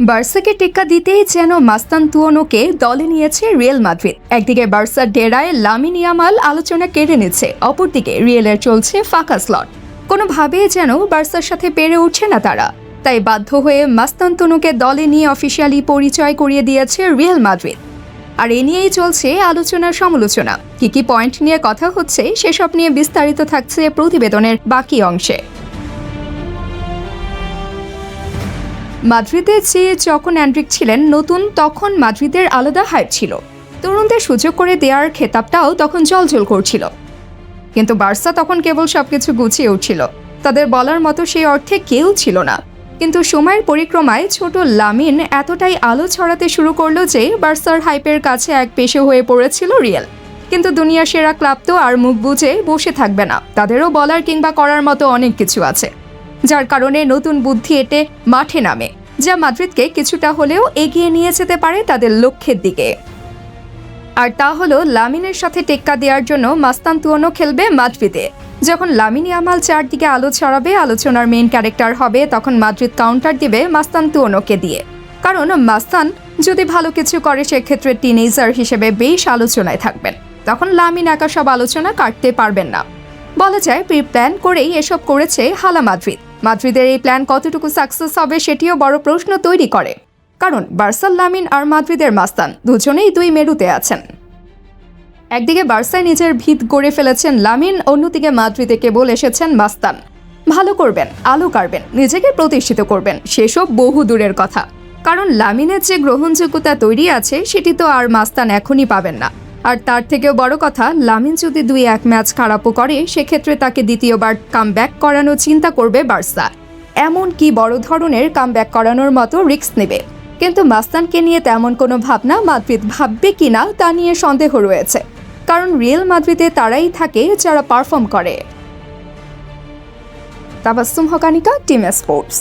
বার্সাকে টেক্কা দিতেই যেন মাস্তান তুয়নোকে দলে নিয়েছে রিয়েল মাদ্রিদ। একদিকে বার্সার ডেরায় লামিন ইয়ামাল আলোচনা কেড়ে নিচ্ছে, অপরদিকে রিয়েলের চলছে ফাঁকা স্লট কোনোভাবেই যেন বার্সার সাথে পেরে উঠছে না তারা। তাই বাধ্য হয়ে মাস্তান তুনুকে দলে নিয়ে অফিসিয়ালি পরিচয় করিয়ে দিয়েছে রিয়েল মাদ্রিদ। আর এ নিয়েই চলছে আলোচনা সমালোচনা। কি কি পয়েন্ট নিয়ে কথা হচ্ছে, সেসব নিয়ে বিস্তারিত থাকছে প্রতিবেদনের বাকি অংশে। মাদ্রিদে যে যখন অ্যান্ড্রিক ছিলেন নতুন, তখন মাদ্রিদের আলাদা হাইপ ছিল। তরুণদের সুযোগ করে দেওয়ার খেতাবটাও তখন জলজল করছিল। কিন্তু বার্সা তখন কেবল সবকিছু গুছিয়ে উঠছিল। তাদের বলার মতো সেই অর্থে কেউ ছিল না। কিন্তু সময়ের পরিক্রমায় ছোট লামিন এতটাই আলো ছড়াতে শুরু করল যে বার্সার হাইপের কাছে এক পেশে হয়ে পড়েছিল রিয়েল। কিন্তু দুনিয়া সেরা ক্লাব তো আর মুখ বুঝে বসে থাকবে না। তাদেরও বলার কিংবা করার মতো অনেক কিছু আছে। যার কারণে নতুন বুদ্ধি এটে মাঠে নামে, যা মাদ্রিদকে কিছুটা হলেও এগিয়ে নিয়ে যেতে পারে তাদের লক্ষ্যের দিকে। আর তা হলো লামিনের সাথে টেক্কা দেওয়ার জন্য মাস্তান তুয়নো খেলবে মাদ্রিদে। যখন লামিন ইয়ামাল চারদিকে আলো ছড়াবে, আলোচনার মেইন ক্যারেক্টার হবে, তখন মাদ্রিদ কাউন্টার দিবে মাস্তান তুয়নোকে দিয়ে। কারণ মাস্তান যদি ভালো কিছু করে, সেক্ষেত্রে টিনেজার হিসেবে বেশ আলোচনায় থাকবেন। তখন লামিন একা সব আলোচনা কাটতে পারবেন না। বলা যায় প্রি প্ল্যান করেই এসব করেছে হালা মাদ্রিদ। মাদ্রিদের এই প্ল্যান কতটুকু সাকসেস হবে সেটিও বড় প্রশ্ন তৈরি করে। কারণ বার্সাল লামিন আর মাদ্রিদের মাস্তান দুজনেই দুই মেরুতে আছেন। একদিকে বার্সায় নিজের ভিত গড়ে ফেলেছেন লামিন, অন্যদিকে মাদ্রিদে কেবল এসেছেন মাস্তান। ভালো করবেন, আলো কাড়বেন, নিজেকে প্রতিষ্ঠিত করবেন, সেসব বহু দূরের কথা। কারণ লামিনের যে গ্রহণযোগ্যতা তৈরি আছে, সেটি তো আর মাস্তান এখনই পাবেন না। আর তার থেকেও বড় কথা, লামিন যদি দুই এক ম্যাচ খারাপও করে, সেক্ষেত্রে তাকে দ্বিতীয়বার কামব্যাক করানোর চিন্তা করবে বার্সা। এমন কি বড় ধরনের কামব্যাক করানোর মতো রিস্ক নেবে? কিন্তু মাস্তানকে নিয়ে তেমন কোনো ভাবনা মাদ্রিদ ভাববে কিনা তা নিয়ে সন্দেহ রয়েছে। কারণ রিয়েল মাদ্রিদে তারাই থাকে যারা পারফর্ম করে। তাবাসুম হকানিকা, টিম স্পোর্টস।